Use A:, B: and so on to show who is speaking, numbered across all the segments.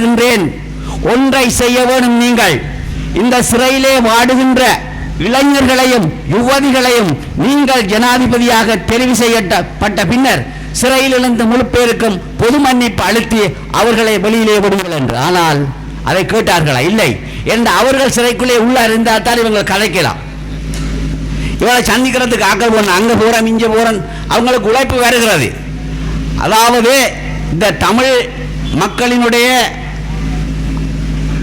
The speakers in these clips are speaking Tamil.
A: வருகின்றேன் ஒன்றை செய்ய வேணும் நீங்கள். இந்த சிறையிலே வாடுகின்ற இளைஞர்களையும் யுவதிகளையும் நீங்கள் ஜனாதிபதியாக தெரிவு செய்யப்பட்ட பின்னர் சிறையில் இருந்து முழு பேருக்கும் பொது மன்னிப்பு அழுத்தி அவர்களை வெளியிலே விடுங்கள் என்று. ஆனால் அதை கேட்டார்களா? இல்லை. என்று அவர்கள் சிறைக்குள்ளே உள்ள இருந்தால் தான் இவங்களை கலைக்கலாம். இவரை சந்திக்கிறதுக்கு ஆக்கள் போன அங்கே போறேன் இங்கே போறேன் அவங்களுக்கு உழைப்பு வருகிறது. அதாவது இந்த தமிழ் மக்களினுடைய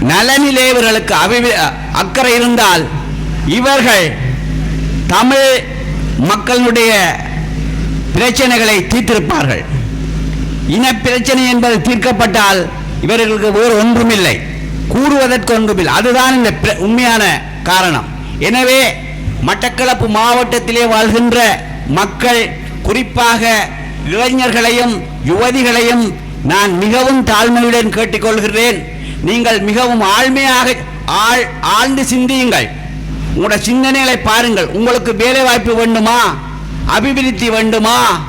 A: நலனிலே இவர்களுக்கு அபிவி அக்கறை இருந்தால் இவர்கள் தமிழ் மக்களுடைய பிரச்சனைகளை தீர்த்திருப்பார்கள். இன பிரச்சனை என்பது தீர்க்கப்பட்டால் இவர்களுக்கு வேறு ஒன்றுமில்லை. கூறுவதற்கு ஒன்றுமில்லை. அதுதான் இந்த பிர- உண்மையான காரணம். எனவே மட்டக்களப்பு மாவட்டத்திலே வாழ்கின்ற மக்கள் குறிப்பாக இளைஞர்களையும் யுவதிகளையும் நான் மிகவும் தாழ்மையுடன் கேட்டுக்கொள்கிறேன். நீங்கள் மிகவும் ஆழ்மையாக ஆழ் ஆழ்ந்து சிந்தியுங்கள். உங்களோட சிந்தனைகளை பாருங்கள். உங்களுக்கு வேலை வாய்ப்பு வேண்டுமா? அபிவிருத்தி வேண்டுமா?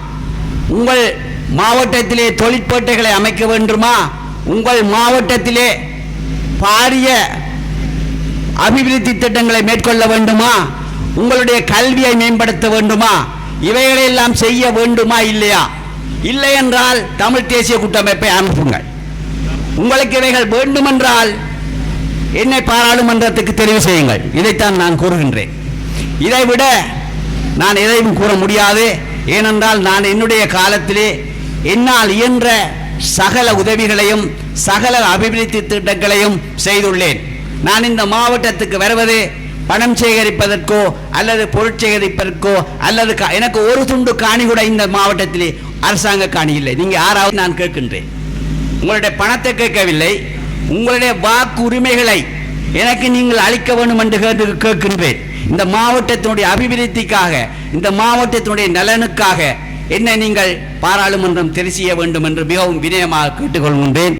A: உங்கள் மாவட்டத்திலே தொழிற்பேட்டைகளை அமைக்க வேண்டுமா? உங்கள் மாவட்டத்திலே பாரிய அபிவிருத்தி திட்டங்களை மேற்கொள்ள வேண்டுமா? உங்களுடைய கல்வியை மேம்படுத்த வேண்டுமா? இவைகளை எல்லாம் செய்ய வேண்டுமா இல்லையா? இல்லை என்றால் தமிழ் தேசிய கூட்டமைப்பை அனுப்புங்கள். உங்களுக்கு இவைகள் வேண்டுமென்றால் என்னை பாராளுமன்றத்துக்கு தெரிவு செய்யுங்கள். இதைத்தான் நான் கூறுகின்றேன். இதைவிட நான் எதையும் கூற முடியாது. ஏனென்றால் நான் என்னுடைய காலத்திலே என்னால் இயன்ற சகல உதவிகளையும் சகல அபிவிருத்தி திட்டங்களையும் செய்துள்ளேன். நான் இந்த மாவட்டத்துக்கு வருவது பணம் சேகரிப்பதற்கோ அல்லது பொருட்சேகரிப்பதற்கோ அல்லது கா- எனக்கு ஒரு துண்டு காணி கூட இந்த மாவட்டத்திலே அரசாங்க காணி இல்லை. நீங்க யாராவது நான் கேட்கின்றேன். உங்களுடைய பணத்தை கேட்கவில்லை உங்களுடைய வாக்கு உரிமைகளை எனக்கு நீங்கள் அளிக்க வேண்டும் என்று கேட்டு கேட்கின்றேன். இந்த மாவட்டத்தினுடைய அபிவிருத்திக்காக இந்த மாவட்டத்தினுடைய நலனுக்காக என்ன நீங்கள் பாராளுமன்றம் தெரிசிய செய்ய வேண்டும் என்று மிகவும் வினயமாக கேட்டுக்கொள்கின்றேன்.